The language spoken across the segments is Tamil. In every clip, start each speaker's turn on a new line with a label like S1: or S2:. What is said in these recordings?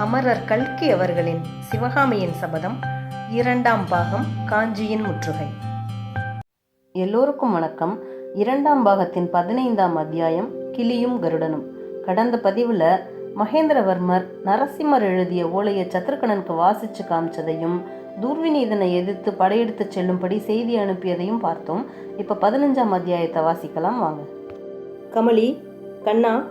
S1: அமரர் கல்கி அவர்களின் சிவகாமியின் சபதம் இரண்டாம் பாகம் காஞ்சியின் முற்றுகை. எல்லோருக்கும் வணக்கம். இரண்டாம் பாகத்தின் பதினைந்தாம் அத்தியாயம் கிளியும் கருடனும். கடந்த பதிவில் மகேந்திரவர்மர் நரசிம்மர் எழுதிய ஓலையை சத்ருகணனுக்கு வாசிச்சு காமிச்சதையும் துர்விநீதனை எதிர்த்து படையெடுத்து செல்லும்படி செய்தி அனுப்பியதையும் பார்த்தோம். இப்போ பதினஞ்சாம் அத்தியாயத்தை வாசிக்கலாம் வாங்க. கமலி கண்ணா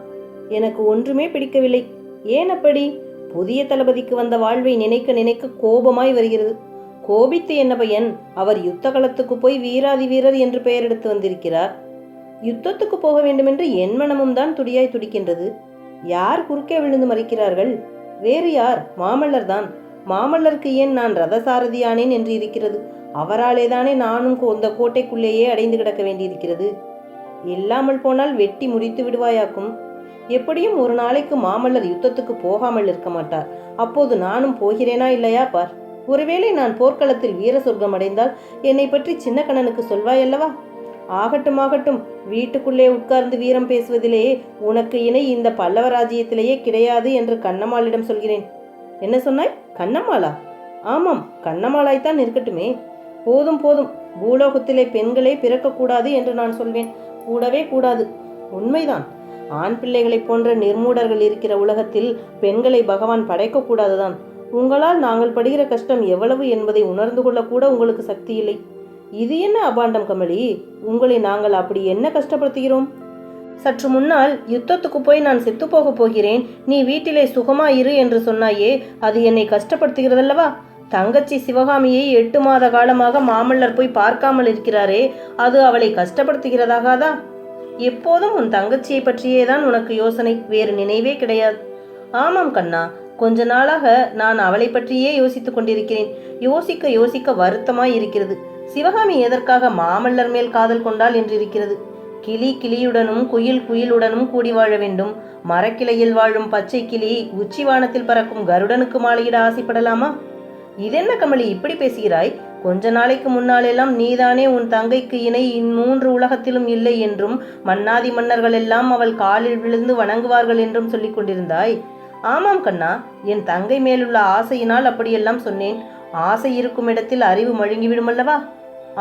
S1: எனக்கு ஒன்றுமே பிடிக்கவில்லை. ஏன் அப்படி? புதிய தளபதிக்கு வந்த வாழ்வை நினைக்க நினைக்க கோபமாய் வருகிறது. கோபித்து என்ன பையன்? அவர் யுத்த களத்துக்கு போய் வீராதி வீரர் என்று பெயர் எடுத்து வந்திருக்கிறார். யுத்தத்துக்கு போக வேண்டுமென்று என் மனமும் தான் துடியாய் துடிக்கின்றது. யார் குறுக்கே விழுந்து மறிக்கிறார்கள்? வேறு யார்? மாமல்லர் தான். மாமல்லருக்கு ஏன் நான் ரதசாரதியானேன் என்று இருக்கிறது? அவராலே தானே நானும் கோ- இந்த கோட்டைக்குள்ளேயே அடைந்து கிடக்க வேண்டியிருக்கிறது. இல்லாமல் போனால் வெட்டி முடித்து விடுவாயாக்கும். எப்படியும் ஒரு நாளைக்கு மாமல்லர் யுத்தத்துக்கு போகாமல் இருக்க மாட்டார். அப்போது நானும் போகிறேனா இல்லையா? பார். ஒருவேளை நான் போர்க்களத்தில் வீர சொர்க்கம் அடைந்தால் என்னை பற்றி சின்ன கண்ணனுக்கு சொல்வாய் அல்லவா? ஆகட்டும் ஆகட்டும். வீட்டுக்குள்ளே உட்கார்ந்து வீரம் பேசுவதிலேயே உனக்கு இணை இந்த பல்லவ ராஜ்யத்திலேயே கிடையாது என்று கண்ணம்மாளிடம் சொல்கிறேன். என்ன சொன்னாய்? கண்ணம்மாளா? ஆமாம் கண்ணம்மாளாய்த்தான் இருக்கட்டுமே போதும் போதும். பூலோகத்திலே பெண்களே பிறக்கக்கூடாது என்று நான் சொல்வேன். கூடவே கூடாது. உண்மைதான். ஆண் பிள்ளைகளைப் போன்ற நிர்மூடர்கள் இருக்கிற உலகத்தில் பெண்களை பகவான் படைக்கக்கூடாதுதான் உங்களால் நாங்கள் படுகிற கஷ்டம் எவ்வளவு என்பதை உணர்ந்து கொள்ளக்கூட உங்களுக்கு சக்தி இல்லை. இது என்ன அபாண்டம் கமலி? உங்களை நாங்கள் அப்படி என்ன கஷ்டப்படுத்துகிறோம்? சற்று முன்னால் யுத்தத்துக்கு போய் நான் செத்துப்போக போகிறேன். நீ வீட்டிலே சுகமா இரு என்று சொன்னாயே அது என்னை கஷ்டப்படுத்துகிறதல்லவா? தங்கச்சி சிவகாமியை எட்டு மாத காலமாக மாமல்லர் போய் பார்க்காமல் இருக்கிறாரே அது அவளை கஷ்டப்படுத்துகிறதாகாதா? எப்போதும் உன் தங்கச்சியை பற்றியே தான் உனக்கு யோசனை. வேறு நினைவே கிடையாது. ஆமாம் கண்ணா. கொஞ்ச நாளாக நான் அவளை பற்றியே யோசித்துக் கொண்டிருக்கிறேன். யோசிக்க யோசிக்க வருத்தமாய் இருக்கிறது. சிவகாமி எதற்காக மாமல்லர் மேல் காதல் கொண்டாள் என்றிருக்கிறது கிளி கிளியுடனும் குயில் குயிலுடனும் கூடி வாழ வேண்டும். மரக்கிளையில் வாழும் பச்சை கிளி உச்சிவானத்தில் பறக்கும் கருடனுக்கு மாலையிட ஆசைப்படலாமா? இதென்ன கமலி இப்படி பேசுகிறாய்? கொஞ்ச நாளைக்கு முன்னாலெல்லாம் நீதானே உன் தங்கைக்கு இணை இம்மூன்று உலகத்திலும் இல்லை என்றும் மன்னாதி மன்னர்கள் எல்லாம் அவள் காலில் விழுந்து வணங்குவார்கள் என்றும் சொல்லிக் கொண்டிருந்தாய். ஆமாம் கண்ணா என் தங்கை மேலுள்ள ஆசையினால் அப்படியெல்லாம் சொன்னேன். ஆசை இருக்கும் இடத்தில் அறிவு மழுங்கிவிடுமல்லவா?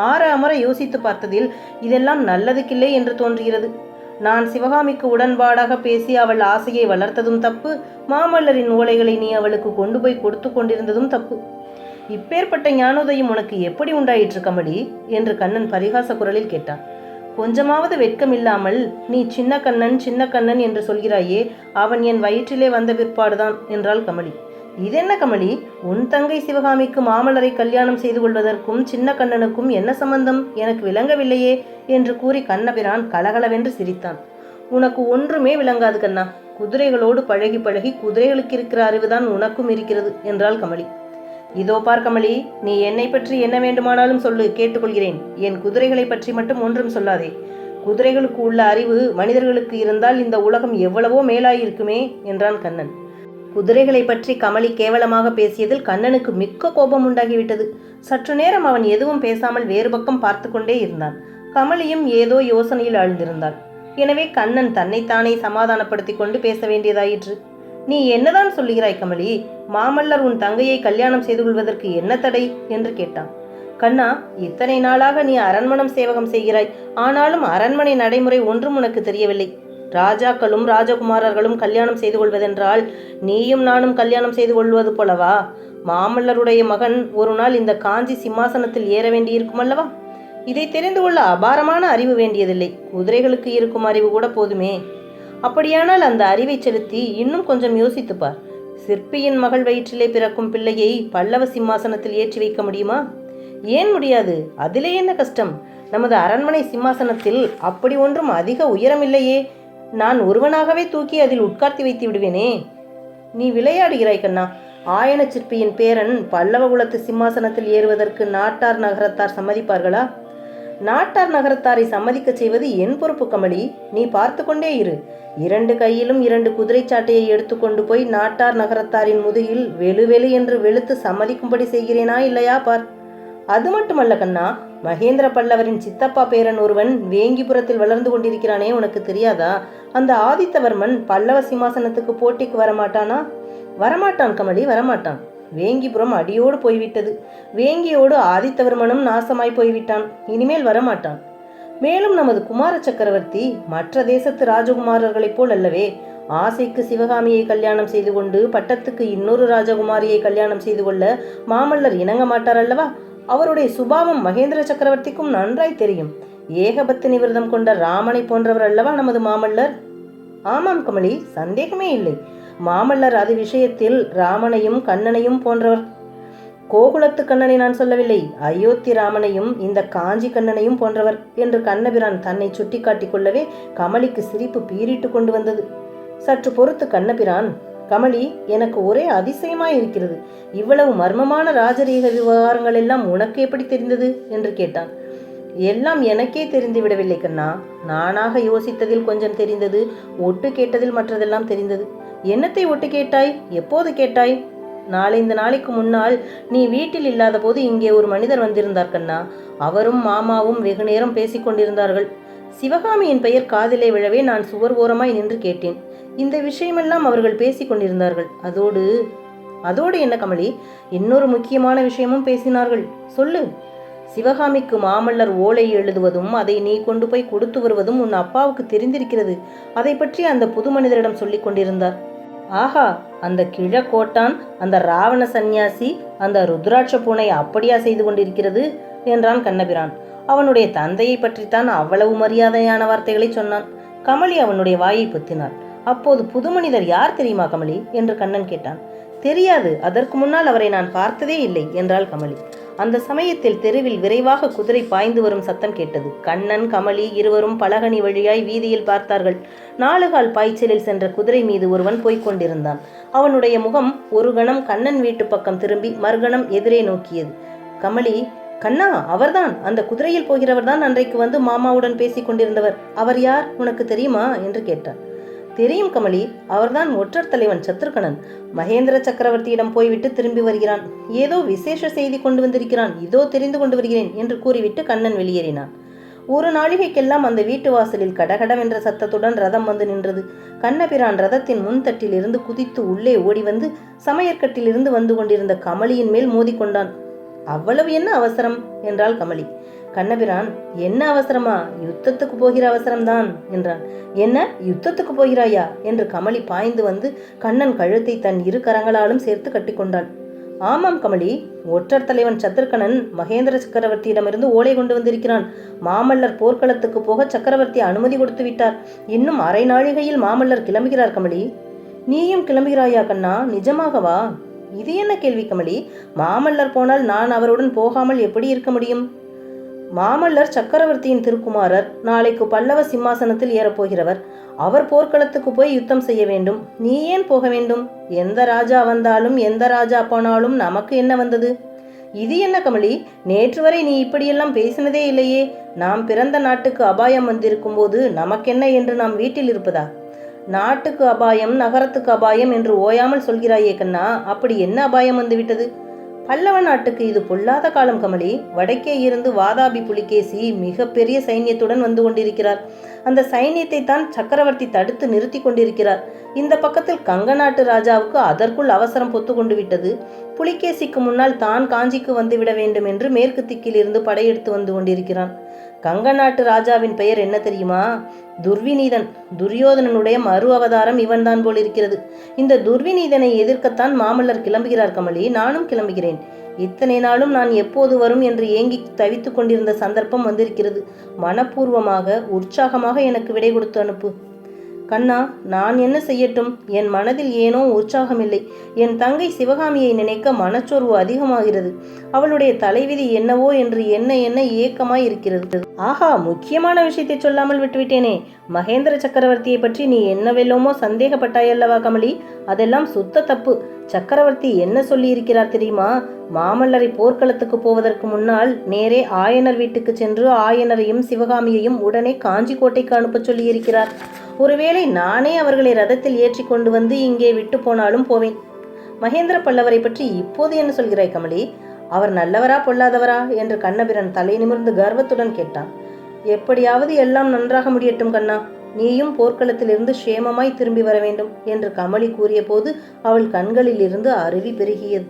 S1: ஆற அமர யோசித்து பார்த்ததில் இதெல்லாம் நல்லதுக்கில்லை என்று தோன்றுகிறது. நான் சிவகாமிக்கு உடன்பாடாக பேசி அவள் ஆசையை வளர்த்ததும் தப்பு மாமல்லரின் ஓலைகளை நீ அவளுக்கு கொண்டு போய் கொடுத்து கொண்டிருந்ததும் தப்பு. இப்பேற்பட்ட ஞானோதயம் உனக்கு எப்படி உண்டாயிற்று கமலி? என்று கண்ணன் பரிகாச குரலில் கேட்டான். கொஞ்சமாவது வெட்கமில்லாமல் நீ சின்ன கண்ணன் சின்ன கண்ணன் என்று சொல்கிறாயே அவன் என் வயிற்றிலே வந்த பிற்பாடுதான் என்றாள் கமலி. இதென்ன கமலி? உன் தங்கை சிவகாமிக்கு மாமல்லரை கல்யாணம் செய்து கொள்வதற்கும் சின்ன கண்ணனுக்கும் என்ன சம்பந்தம்? எனக்கு விளங்கவில்லையே என்று கூறி கண்ணபிரான் கலகலவென்று சிரித்தான். உனக்கு ஒன்றுமே விளங்காது கண்ணா. குதிரைகளோடு பழகி பழகி குதிரைகளுக்கு இருக்கிற அறிவுதான் உனக்கும் இருக்கிறது என்றாள் கமலி. இதோ பார் கமலி நீ என்னை பற்றி என்ன வேண்டுமானாலும் சொல்லு கேட்டுக்கொள்கிறேன். என் குதிரைகளை பற்றி மட்டும் ஒன்றும் சொல்லாதே. குதிரைகளுக்கு உள்ள அறிவு மனிதர்களுக்கு இருந்தால் இந்த உலகம் எவ்வளவோ மேலாயிருக்குமே என்றான் கண்ணன். குதிரைகளை பற்றி கமலி கேவலமாக பேசியதில் கண்ணனுக்கு மிக்க கோபம் உண்டாகிவிட்டது. சற்று நேரம் அவன் எதுவும் பேசாமல் வேறு பக்கம் பார்த்து கொண்டே இருந்தான். கமலியும் ஏதோ யோசனையில் ஆழ்ந்திருந்தாள். எனவே கண்ணன் தன்னைத்தானே சமாதானப்படுத்திக் கொண்டு பேச வேண்டியதாயிற்று. நீ என்னதான் சொல்லுகிறாய் கமலி? மாமல்லர் உன் தங்கையை கல்யாணம் செய்து கொள்வதற்கு என்ன தடை? என்று கேட்டான். கண்ணா இத்தனை நாளாக நீ அரண்மனம் சேவகம் செய்கிறாய். ஆனாலும் அரண்மனை நடைமுறை ஒன்றும் உனக்கு தெரியவில்லை. ராஜாக்களும் ராஜகுமாரர்களும் கல்யாணம் செய்து கொள்வதென்றால் நீயும் நானும் கல்யாணம் செய்து கொள்வது போலவா? மாமல்லருடைய மகன் ஒரு நாள் இந்த காஞ்சி சிம்மாசனத்தில் ஏற வேண்டியிருக்கும் அல்லவா? இதை தெரிந்து கொள்ள அபாரமான அறிவு வேண்டியதில்லை. குதிரைகளுக்கு இருக்கும் அறிவு கூட போதுமே. அப்படியானால் அந்த அறிவை செலுத்தி இன்னும் கொஞ்சம் யோசித்துப்பார். சிற்பியின் மகள் வயிற்றிலே பிறக்கும் பிள்ளையை பல்லவ சிம்மாசனத்தில் ஏற்றி வைக்க முடியுமா? ஏன் முடியாது? அதிலே என்ன கஷ்டம்? நமது அரண்மனை சிம்மாசனத்தில் அப்படி ஒன்றும் அதிக உயரமில்லையே. நான் ஒருவனாகவே தூக்கி அதில் உட்கார்த்தி வைத்து விடுவேனே. நீ விளையாடுகிறாய் கண்ணா. ஆயன சிற்பியின் பேரன் பல்லவ குலத்து சிம்மாசனத்தில் ஏறுவதற்கு நாட்டார் நகரத்தார் சம்மதிப்பார்களா? நாட்டார் நகரத்தாரை சம்மதிக்கச் செய்வது என் பொறுப்பு கமலி. நீ பார்த்து கொண்டே இரு. இரண்டு கையிலும் இரண்டு குதிரைச்சாட்டையை எடுத்துக்கொண்டு போய் நாட்டார் நகரத்தாரின் முதுகில் வெளு வெளு என்று வெளுத்து சம்மதிக்கும்படி செய்கிறேனா இல்லையா பார். அது மட்டுமல்ல கண்ணா மகேந்திர பல்லவரின் சித்தப்பா பேரன் ஒருவன் வேங்கிபுரத்தில் வளர்ந்து கொண்டிருக்கிறானே உனக்கு தெரியாதா? அந்த ஆதித்தவர்மன் பல்லவ சிம்மாசனத்துக்கு போட்டிக்கு வரமாட்டானா? வரமாட்டான் கமலி வரமாட்டான். வேங்கிபுரம் அடியோடு போய்விட்டது. வேங்கியோடு ஆதித்தவர்மனும் நாசமாய் போய்விட்டான். இனிமேல் வரமாட்டான். மேலும் நமது குமார சக்கரவர்த்தி மற்ற தேசத்து ராஜகுமாரர்களைப் போல் அல்லவே ஆசைக்கு சிவகாமியை கல்யாணம் செய்து கொண்டு பட்டத்துக்கு இன்னொரு ராஜகுமாரியை கல்யாணம் செய்து கொள்ள மாமல்லர் இணங்க மாட்டார் அல்லவா அவருடைய சுபாவம் மகேந்திர சக்கரவர்த்திக்கும் நன்றாய் தெரியும். ஏகபத்து நிவிரதம் கொண்ட ராமனை போன்றவர் அல்லவா நமது மாமல்லர்? ஆமாம் கமலி சந்தேகமே இல்லை. மாமல்லர் அது விஷயத்தில் ராமனையும் கண்ணனையும் போன்றவர். கோகுலத்து கண்ணனை நான் சொல்லவில்லை. அயோத்தி ராமனையும் இந்த காஞ்சி கண்ணனையும் போன்றவர் என்று கண்ணபிரான் தன்னை சுட்டிக்காட்டிக் கொள்ளவே கமலிக்கு சிரிப்பு பீறிட்டு கொண்டு வந்தது. சற்று பொறுத்து கண்ணபிரான் கமலி எனக்கு ஒரே அதிசயமாய் இருக்கிறது இவ்வளவு மர்மமான ராஜரீக விவகாரங்கள் எல்லாம் உனக்கு எப்படி தெரிந்தது? என்று கேட்டான். எல்லாம் எனக்கே தெரிந்து விடவில்லை கண்ணா. நானாக யோசித்ததில் கொஞ்சம் தெரிந்தது ஒட்டு கேட்டதில் மற்றதெல்லாம் தெரிந்தது. என்னத்தை ஒட்டு கேட்டாய்? எப்போது கேட்டாய்? நாளைந்து நாளைக்கு முன்னால் நீ வீட்டில் இல்லாத போது இங்கே ஒரு மனிதர் வந்திருந்தார் கண்ணா. அவரும் மாமாவும் வெகு நேரம் பேசிக் கொண்டிருந்தார்கள். சிவகாமியின் பெயர் காதிலே விழவே நான் சுவர் ஓரமாய் நின்று கேட்டேன். இந்த விஷயமெல்லாம் அவர்கள் பேசிக் கொண்டிருந்தார்கள். அதோடு அதோடு என்ன கமலி? இன்னொரு முக்கியமான விஷயமும் பேசினார்கள். சொல்லு. சிவகாமிக்கு மாமல்லர் ஓலை எழுதுவதும் அதை நீ கொண்டு போய் கொடுத்து வருவதும் உன் அப்பாவுக்கு தெரிந்திருக்கிறது. அதை பற்றி அந்த புது மனிதரிடம் சொல்லிக் கொண்டிருந்தார். ஆஹா அந்த கிழக்கோட்டான் அந்த ராவண சந்நியாசி அந்த ருத்ராட்ச பூனை அப்படியா செய்து கொண்டிருக்கிறது? என்றான் கண்ணபிரான். அவனுடைய தந்தையை பற்றித்தான் அவ்வளவு மரியாதையான வார்த்தைகளை சொன்னான். கமலி அவனுடைய வாயை பொத்தினாள். அப்போது புது மனிதர் யார் தெரியுமா கமலி? என்று கண்ணன் கேட்டான். தெரியாது அதற்கு முன்னால் அவரை நான் பார்த்ததே இல்லை என்றாள் கமலி. அந்த சமயத்தில் தெருவில் விரைவாக குதிரை பாய்ந்து வரும் சத்தம் கேட்டது. கண்ணன் கமலி இருவரும் பலகனி வழியாய் வீதியில் பார்த்தார்கள். நாலுகால் பாய்ச்சலில் சென்ற குதிரை மீது ஒருவன் போய்க் கொண்டிருந்தான். அவனுடைய முகம் ஒரு கணம் கண்ணன் வீட்டு பக்கம் திரும்பி மறுகணம் எதிரே நோக்கியது. கமலி கண்ணா அவர்தான். அந்த குதிரையில் போகிறவர்தான் அன்றைக்கு வந்து மாமாவுடன் பேசிக் கொண்டிருந்தவர். அவர் யார்? உனக்கு தெரியுமா? என்று கேட்டான். தெரியும் கமலி அவர்தான் ஒற்றர் தலைவன் சத்ருகணன். மகேந்திர சக்கரவர்த்தியிடம் போய்விட்டு திரும்பி வருகிறான். ஏதோ விசேஷ செய்தி கொண்டு வந்திருக்கிறான். இதோ தெரிந்து கொண்டு வருகிறேன் என்று கூறிவிட்டு கண்ணன் வெளியேறினான். ஒரு நாழிகைக்கெல்லாம் அந்த வீட்டு வாசலில் கடகடம் என்ற சத்தத்துடன் ரதம் வந்து நின்றது. கண்ணபிரான் ரதத்தின் முன்தட்டில் இருந்து குதித்து உள்ளே ஓடி வந்து சமையற்கட்டிலிருந்து வந்து கொண்டிருந்த கமலியின் மேல் மோதிக்கொண்டான். அவ்வளவு என்ன அவசரம்? என்றாள் கமலி. கண்ணபிரான் என்ன அவசரமா? யுத்தத்துக்கு போகிற அவசரம்தான் என்றான். என்ன? யுத்தத்துக்கு போகிறாயா? என்று கமலி பாய்ந்து வந்து கண்ணன் கழுத்தை தன் இரு கரங்களாலும் சேர்த்து கட்டிக்கொண்டாள் ஆமாம் கமலி ஒற்றர் தலைவன் சத்ருகணன் மகேந்திர சக்கரவர்த்தியிடமிருந்து ஓலை கொண்டு வந்திருக்கிறான். மாமல்லர் போர்க்களத்துக்கு போக சக்கரவர்த்தி அனுமதி கொடுத்து விட்டார். இன்னும் அரை நாழிகையில் மாமல்லர் கிளம்புகிறார் கமலி. நீயும் கிளம்புகிறாயா கண்ணா? நிஜமாகவா? இது என்ன கேள்வி கமலி? மாமல்லர் போனால் நான் அவருடன் போகாமல் எப்படி இருக்க முடியும்? மாமல்லர் சக்கரவர்த்தியின் திருக்குமாரர் நாளைக்கு பல்லவ சிம்மாசனத்தில் ஏறப்போகிறவர். அவர் போர்க்களத்துக்கு போய் யுத்தம் செய்ய வேண்டும். நீ ஏன் போக வேண்டும்? எந்த ராஜா வந்தாலும் எந்த ராஜா போனாலும் நமக்கு என்ன வந்தது? இது என்ன கமலி? நேற்று வரை நீ இப்படியெல்லாம் பேசினதே இல்லையே. நாம் பிறந்த நாட்டுக்கு அபாயம் வந்திருக்கும் போது நமக்கென்ன என்று நாம் வீட்டில் இருப்பதா? நாட்டுக்கு அபாயம் நகரத்துக்கு அபாயம் என்று ஓயாமல் சொல்கிறாயே கண்ணா அப்படி என்ன அபாயம் வந்துவிட்டது? பல்லவ நாட்டுக்கு இது பொல்லாத காலம் கமலி. வடக்கே இருந்து வாதாபி புலிகேசி மிகப்பெரிய சைன்யத்துடன் வந்து கொண்டிருக்கிறார். அந்த சைன்யத்தை தான் சக்கரவர்த்தி தடுத்து நிறுத்தி கொண்டிருக்கிறார். இந்த பக்கத்தில் கங்க நாட்டு ராஜாவுக்கு அதற்குள் அவசரம் பொத்து கொண்டு விட்டது. புலிகேசிக்கு முன்னால் தான் காஞ்சிக்கு வந்துவிட வேண்டும் என்று மேற்கு திக்கிலிருந்து படையெடுத்து வந்து கொண்டிருக்கிறான். கங்க நாட்டு ராஜாவின் பெயர் என்ன தெரியுமா? துர்விநீதன். துரியோதனனுடைய மறு அவதாரம் இவன்தான் போல் இருக்கிறது. இந்த துர்விநீதனை எதிர்க்கத்தான் மாமல்லர் கிளம்புகிறார் கமலி. நானும் கிளம்புகிறேன். இத்தனை நாளும் நான் எப்போது வரும் என்று ஏங்கி தவித்துக் கொண்டிருந்த சந்தர்ப்பம் வந்திருக்கிறது. மனப்பூர்வமாக உற்சாகமாக எனக்கு விடை கொடுத்து அனுப்பு. கண்ணா நான் என்ன செய்யட்டும்? என் மனதில் ஏனோ உற்சாகமில்லை. என் தங்கை சிவகாமியை நினைக்க மனச்சோர்வு அதிகமாகிறது. அவளுடைய தலைவிதி என்னவோ என்று என்ன என்ன ஏக்கமாய் இருக்கிறது ஆஹா முக்கியமான விஷயத்தை சொல்லாமல் விட்டுவிட்டேனே. மகேந்திர சக்கரவர்த்தியை பற்றி நீ என்னவெல்லாமோ சந்தேகப்பட்டாயல்லவா கமலி? அதெல்லாம் சுத்த தப்பு. சக்கரவர்த்தி என்ன சொல்லியிருக்கிறார் தெரியுமா? மாமல்லரை போர்க்களத்துக்கு போவதற்கு முன்னால் நேரே ஆயனர் வீட்டுக்கு சென்று ஆயனரையும் சிவகாமியையும் உடனே காஞ்சி கோட்டைக்கு அனுப்பச் சொல்லியிருக்கிறார். ஒருவேளை நானே அவர்களை ரதத்தில் ஏற்றி கொண்டு வந்து இங்கே விட்டு போனாலும் போவேன். மகேந்திர பல்லவரை பற்றி இப்போது என்ன சொல்கிறாய் கமலி? அவர் நல்லவரா பொல்லாதவரா? என்று கண்ணபிரன் தலை நிமிர்ந்து கர்வத்துடன் கேட்டான். எப்படியாவது எல்லாம் நன்றாக முடியட்டும் கண்ணா. நீயும் போர்க்களத்திலிருந்து சேமமாய் திரும்பி வர வேண்டும் என்று கமலி கூறியபோது அவள் கண்களில் இருந்து அருவி பெருகியது.